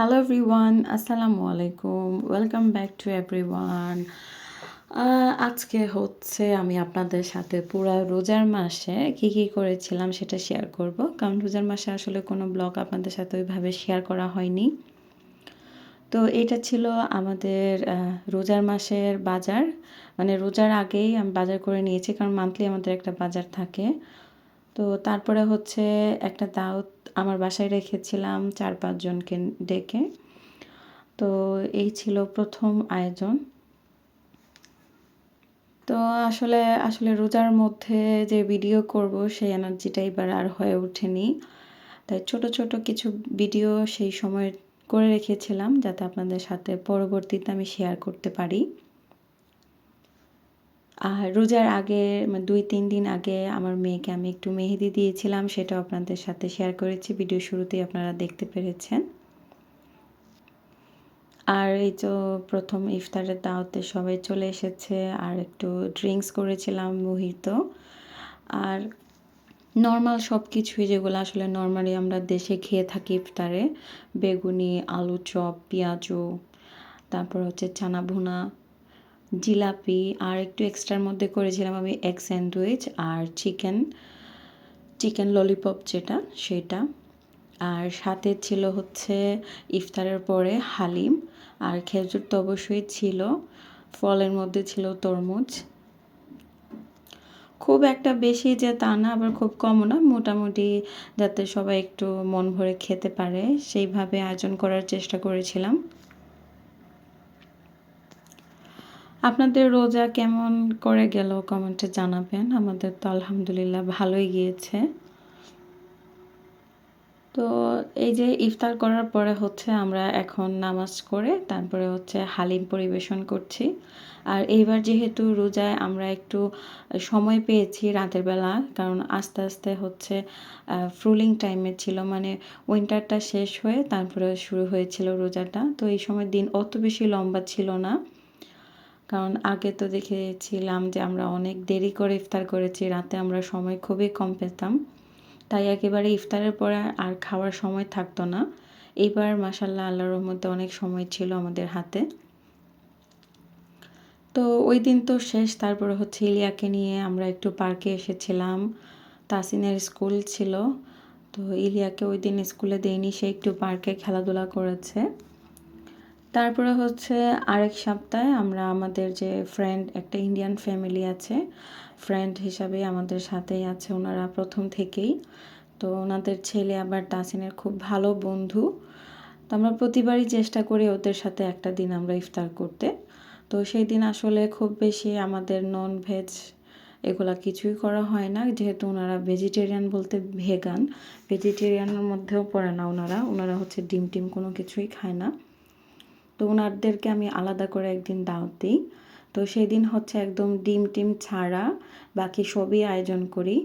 Hello everyone আসসালামু আলাইকুম welcome back to everyone আজকে হচ্ছে আমি আপনাদের সাথে পুরো রোজার মাসে কি কি করেছিলাম সেটা শেয়ার করব। কারণ রোজার মাসে আসলে কোনো ব্লগ আপনাদের সাথে ওইভাবে শেয়ার করা হয়নি। তো এটা ছিল আমাদের রোজার মাসের বাজার। মানে রোজার আগেই আমি বাজার করে নিয়েছি, কারণ মান্থলি আমাদের একটা বাজার থাকে। তো তারপরে হচ্ছে একটা দাওয়াত আমার বাসায় রেখেছিলাম চার পাঁচজনকে ডেকে। তো এই ছিল প্রথম আয়োজন। তো আসলে আসলে রোজার মধ্যে যে ভিডিও করব, সেই এনার্জিটা এবার আর হয়ে ওঠেনি। তাই ছোট ছোট কিছু ভিডিও সেই সময় করে রেখেছিলাম, যাতে আপনাদের সাথে পরবর্তীতে আমি শেয়ার করতে পারি। আর রোজার আগে মানে দুই, তিন দিন আগে আমার মেয়েকে আমি একটু মেহেদি দিয়েছিলাম, সেটাও আপনাদের সাথে শেয়ার করেছি ভিডিও শুরুতেই আপনারা দেখতে পেরেছেন। আর এই তো প্রথম ইফতারের দাওয়াতে সবাই চলে এসেছে, আর একটু ড্রিঙ্কস করেছিলাম মোহিত। আর নর্মাল সব কিছুই যেগুলো আসলে নর্মালি আমরা দেশে খেয়ে থাকি ইফতারে, বেগুনি, আলু চপ, পেঁয়াজু, তারপর হচ্ছে চানা ভুনা জিলাপি, আর একটু এক্সট্রার মধ্যে করেছিলাম আমি এগ স্যান্ডউইচ আর চিকেন চিকেন ললিপপ যেটা, সেটা। আর সাথে ছিল হচ্ছে ইফতারের পরে হালিম, আর খেজুর তো অবশ্যই ছিল। ফলের মধ্যে ছিল তরমুজ। খুব একটা বেশি যে তা না, আবার খুব কমও না, মোটামুটি যাতে সবাই একটু মন ভরে খেতে পারে, সেইভাবে আয়োজন করার চেষ্টা করেছিলাম। আপনাদের রোজা কেমন করে গেল কমেন্টে জানাবেন। আমাদের তো আলহামদুলিল্লাহ ভালোই গিয়েছে। তো এই যে ইফতার করার পরে হচ্ছে আমরা এখন নামাজ করে তারপরে হচ্ছে হালিম পরিবেশন করছি। আর এইবার যেহেতু রোজায় আমরা একটু সময় পেয়েছি রাতের বেলা, কারণ আস্তে আস্তে হচ্ছে ফ্রুলিং টাইমে ছিল মানে উইন্টারটা শেষ হয়ে তারপরে শুরু হয়েছিল রোজাটা। তো এই সময় দিন অত বেশি লম্বা ছিল না। কারণ আগে তো দেখেছিলাম যে আমরা অনেক দেরি করে ইফতার করেছি, রাতে আমরা সময় খুবই কম পেতাম। তাই একেবারে ইফতারের পরে আর খাওয়ার সময় থাকতো না। এইবার মাসাল্লাহ আল্লাহর মধ্যে অনেক সময় ছিল আমাদের হাতে। তো ওই দিন তো শেষ, তারপরে হচ্ছে ইলিয়াকে নিয়ে আমরা একটু পার্কে এসেছিলাম। তাসিনের স্কুল ছিল, তো ইলিয়াকে ওই দিন স্কুলে দেয়নি, সে একটু পার্কে খেলাধুলা করেছে। তারপরে হচ্ছে আরেক সপ্তাহে আমরা আমাদের যে ফ্রেন্ড একটা ইন্ডিয়ান ফ্যামিলি আছে। ফ্রেন্ড হিসাবে আমাদের সাথেই আছে ওনারা প্রথম থেকেই। তো ওনাদের ছেলে আবার তাসিনের খুব ভালো বন্ধু। তো আমরা প্রতিবারই চেষ্টা করি ওদের সাথে একটা দিন আমরা ইফতার করতে। তো সেই দিন আসলে খুব বেশি আমাদের নন ভেজ এগুলা কিছুই করা হয় না। যেহেতু ওনারা ভেজিটেরিয়ান বলতে ভেগান ভেজিটেরিয়ানের মধ্যেও পড়ে না ওনারা। ওনারা হচ্ছে ডিম টিম কোনো কিছুই খায় না। তো ওনাদেরকে আমি আলাদা করে একদিন দাওয়াত দিই। তো সেই দিন হচ্ছে একদম ডিম টিম ছাড়া বাকি সবই আয়োজন করি।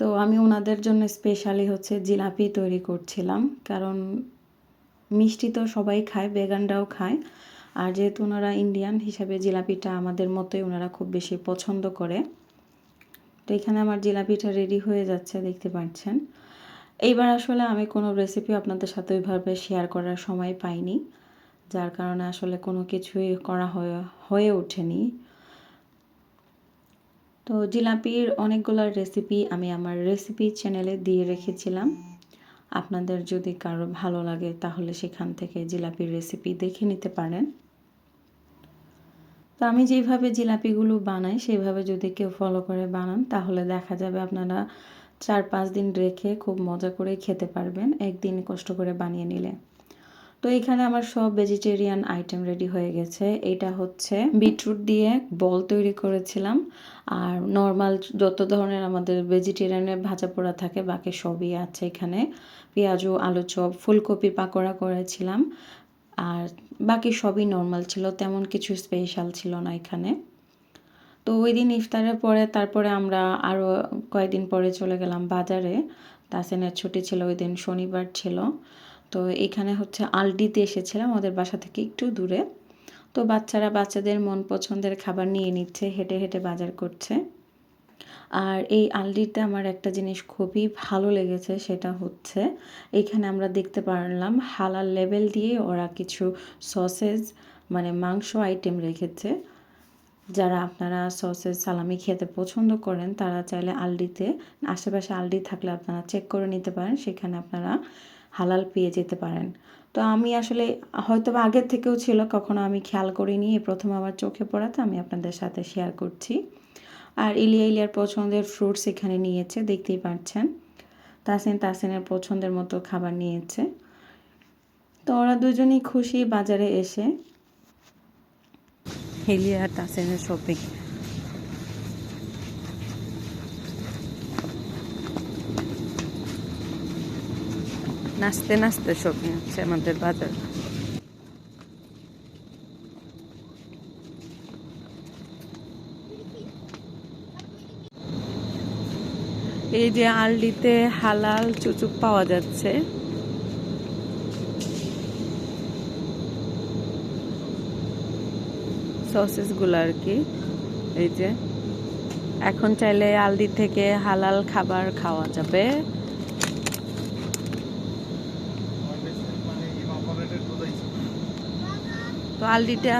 তো আমি ওনাদের জন্য স্পেশালি হচ্ছে জিলাপি তৈরি করছিলাম। কারণ মিষ্টি তো সবাই খায় বেগানরাও খায়। আর যেহেতু ওনারা ইন্ডিয়ান হিসাবে জিলাপিটা আমাদের মতোই ওনারা খুব বেশি পছন্দ করে। তো এখানে আমার জিলাপিটা রেডি হয়ে যাচ্ছে, দেখতে পাচ্ছেন। এইবার আসলে আমি কোনো রেসিপি আপনাদের সাথে ওইভাবে শেয়ার করার সময় পাইনি। যার কারণে আসলে কোনো কিছুই করা হয়ে ওঠেনি। তো জিলাপির অনেকগুলো রেসিপি আমি আমার রেসিপি চ্যানেলে দিয়ে রেখেছিলাম। আপনাদের যদি কারও ভালো লাগে তাহলে সেখান থেকে জিলাপির রেসিপি দেখে নিতে পারেন। তো আমি যেইভাবে জিলাপিগুলো বানাই সেইভাবে যদি কেউ ফলো করে বানান, তাহলে দেখা যাবে আপনারা চার পাঁচ দিন রেখে খুব মজা করে খেতে পারবেন, একদিন কষ্ট করে বানিয়ে নিলে। তো এখানে আমার সব ভেজিটেরিয়ান আইটেম রেডি হয়ে গেছে। এটা হচ্ছে বিটরুট দিয়ে বল তৈরি করেছিলাম। আর নর্মাল যত ধরনের আমাদের ভেজিটেরিয়ানের ভাজা পোড়া থাকে, বাকি সবই আছে এখানে। পেঁয়াজু আলু চপ, ফুলকপি পাকোড়া করেছিলাম। আর বাকি সবই নর্মাল ছিল, তেমন কিছু স্পেশাল ছিল না এখানে। তো ওই দিন ইফতারের পরে, তারপরে আমরা আরও কয়েকদিন পরে চলে গেলাম বাজারে। তাসেনের ছুটি ছিল ওই দিন, শনিবার ছিল। তো এখানে হচ্ছে আলডিতে এসেছিলাম, ওদের বাসা থেকে একটু দূরে। তো বাচ্চারা বাচ্চাদের মন পছন্দের খাবার নিয়ে নিচ্ছে, হেঁটে হেঁটে বাজার করছে। আর এই আলডিতে আমার একটা জিনিস খুবই ভালো লেগেছে, সেটা হচ্ছে এখানে আমরা দেখতে পারলাম হালাল লেভেল দিয়ে ওরা কিছু সসেজ মানে মাংস আইটেম রেখেছে। যারা আপনারা সসেজ সালামি খেতে পছন্দ করেন, তারা চাইলে আলডিতে আশেপাশে আলডি থাকলে আপনারা চেক করে নিতে পারেন, সেখানে আপনারা হালাল পেয়ে যেতে পারেন। তো আমি আসলে হয়তো বা আগের থেকেও ছিল, কখনো আমি খেয়াল করিনি এই প্রথম আমার চোখে পড়াতে আমি আপনাদের সাথে শেয়ার করছি। আর ইলিয়া ইলিয়ার পছন্দের ফ্রুটস এখানে নিয়েছে, দেখতেই পাচ্ছেন। তাসিন তাসিনের পছন্দের মতো খাবার নিয়েছে। তো ওরা দুজনেই খুশি বাজারে এসে। হেলিয়া তাসিনের শপিং নাচতে নাচতে শপিং হচ্ছে আমাদের বাজার। এই যে আলডিতে হালাল চুচুক পাওয়া যাচ্ছে। সসেস সসেসগুলো আর কি, এই যে। এখন চাইলে আলদি থেকে হালাল খাবার খাওয়া যাবে। তো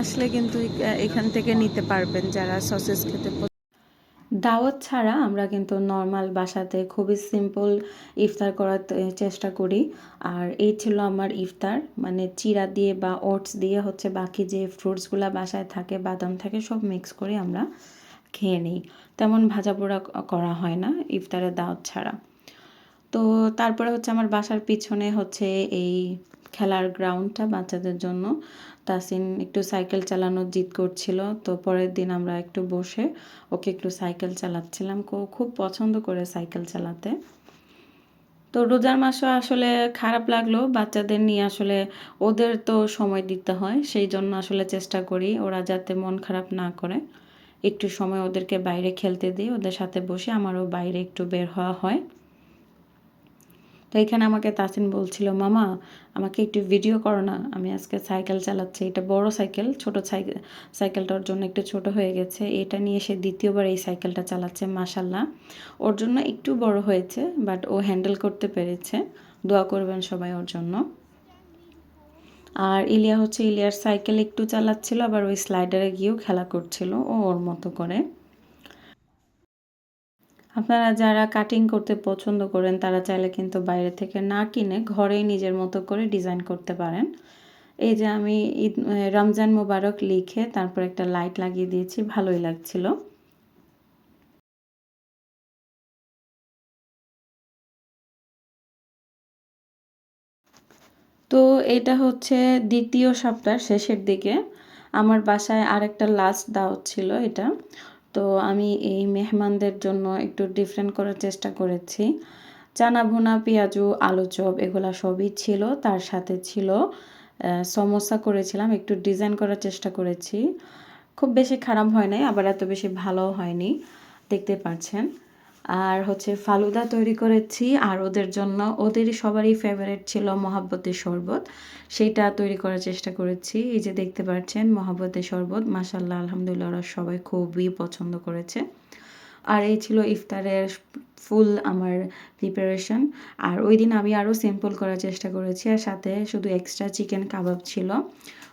আসলে কিন্তু এখান থেকে নিতে পারবেন যারা সসেস খেতে দাওয়াত ছাড়া আমরা কিন্তু নর্মাল বাসাতে খুবই সিম্পল ইফতার করার চেষ্টা করি। আর এই ছিল আমার ইফতার মানে চিরা দিয়ে বা ওটস দিয়ে হচ্ছে বাকি যে ফ্রুটসগুলো বাসায় থাকে, বাদাম থাকে, সব মিক্স করে আমরা খেয়ে নিই। তেমন ভাজা পোড়া করা হয় না ইফতারের দাওয়াত ছাড়া। তো তারপরে হচ্ছে আমার বাসার পিছনে হচ্ছে এই খেলার গ্রাউন্ডটা বাচ্চাদের জন্য। তাসিন একটু সাইকেল চালানোর জিদ করছিল, তো পরের দিন আমরা একটু বসে ওকে একটু সাইকেল চালাচ্ছিলাম। খুব পছন্দ করে সাইকেল চালাতে। তো রোজার মাসও আসলে খারাপ লাগল, বাচ্চাদের নিয়ে আসলে ওদের তো সময় দিতে হয়, সেই জন্য আসলে চেষ্টা করি ওরা যাতে মন খারাপ না করে। একটু সময় ওদেরকে বাইরে খেলতে দিই, ওদের সাথে বসে আমারও বাইরে একটু বের হওয়া হয়। তো এখানে আমাকে তাসিন বলছিল, মামা, আমাকে একটু ভিডিও করো না, আমি আজকে সাইকেল চালাচ্ছি। এটা বড় সাইকেল, ছোট সাইকেল সাইকেলটার জন্য একটু ছোট হয়ে গেছে। এটা নিয়ে সে দ্বিতীয়বার এই সাইকেলটা চালাচ্ছে মাসাল্লাহ ওর জন্য একটু বড় হয়েছে বাট ও হ্যান্ডেল করতে পেরেছে। দোয়া করবেন সবাই ওর জন্য। আর ইলিয়া হচ্ছে ইলিয়ার সাইকেল একটু চালাচ্ছিল, আবার ওই স্লাইডারে গিয়েও খেলা করছিল, ও ওর মতো করে। আপনারা যারা কাটিং করতে পছন্দ করেন, তারা চাইলে কিন্তু বাইরে থেকে না কিনে ঘরেই নিজের মতো করে ডিজাইন করতে পারেন। এই যে আমি ঈদ রমজান মোবারক লিখে তারপর একটা লাইট লাগিয়ে দিয়েছি, ভালোই লাগছিল। তো এটা হচ্ছে দ্বিতীয় সপ্তাহ শেষের দিকে। আমার বাসায় আরেকটা লাস্ট দাওয়াত ছিল এটা। তো আমি এই মেহমানদের জন্য একটু ডিফারেন্ট করার চেষ্টা করেছি। চানা ভুনা, পেঁয়াজু, আলু চপ, এগুলো সবই ছিল, তার সাথে ছিল সমস্যা করেছিলাম, একটু ডিজাইন করার চেষ্টা করেছি। খুব বেশি খারাপ হয় নাই, আবার এত বেশি ভালো হয়নি, দেখতে পাচ্ছেন। আর হচ্ছে ফালুদা তৈরি করেছি আর ওদের জন্য ওদেরই সবারই ফেভারেট ছিল মহাব্বতের শরবত। সেইটা তৈরি করার চেষ্টা করেছি। এই যে দেখতে পাচ্ছেন মহাব্বতের শরবত মাসাল্লাহ আলহামদুলিল্লাহ, ওরা সবাই খুবই পছন্দ করেছে। আর এই ছিল ইফতারের ফুল আমার প্রিপারেশন আর ওই দিন আমি আরও সিম্পল করার চেষ্টা করেছি, আর সাথে শুধু এক্সট্রা চিকেন কাবাব ছিল।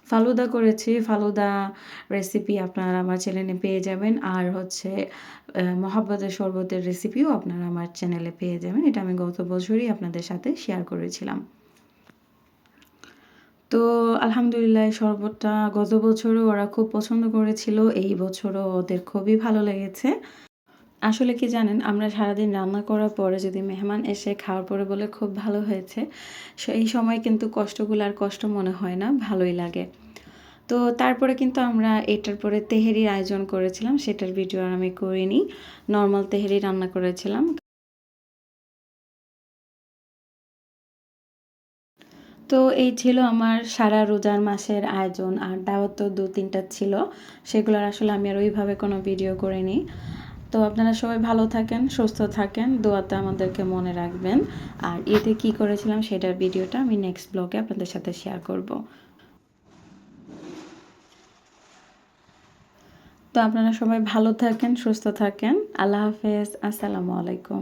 ফালুদা করেছি, ফালুদা রেসিপি আপনারা আমার চ্যানেলে পেয়ে যাবেন। আর হচ্ছে মহাব্বতের শরবতের রেসিপিও আপনারা আমার চ্যানেলে পেয়ে যাবেন। এটা আমি গত বছরই আপনাদের সাথে শেয়ার করেছিলাম। তো আলহামদুলিল্লাহ শরবতটা গত বছরও ওরা খুব পছন্দ করেছিল। এই বছরও ওদের খুবই ভালো লেগেছে। আসলে কি জানেন, আমরা সারাদিন রান্না করার পরে যদি মেহমান এসে খাওয়ার পরে বলে খুব ভালো হয়েছে সেই সময় কিন্তু কষ্টগুলো আর কষ্ট মনে হয় না, ভালোই লাগে। তো তারপরে কিন্তু আমরা এটার পরে তেহেরির আয়োজন করেছিলাম, সেটার ভিডিও আর আমি করিনি নর্মাল তেহেরি রান্না করেছিলাম। তো এই ছিল আমার সারা রোজার মাসের আয়োজন, আর দাওয়াত তো দু তিনটা ছিল সেগুলোর আসলে আমি আর ওইভাবে কোনো ভিডিও করিনি। তো আপনারা সবাই ভালো থাকেন, সুস্থ থাকেন দোয়াতে আমাদেরকে মনে রাখবেন। আর এতে কি করেছিলাম সেটার ভিডিওটা আমি নেক্সট ব্লগে আপনাদের সাথে শেয়ার করব। তো আপনারা সবাই ভালো থাকেন, সুস্থ থাকেন। আল্লাহ হাফেজ, আসসালামু আলাইকুম।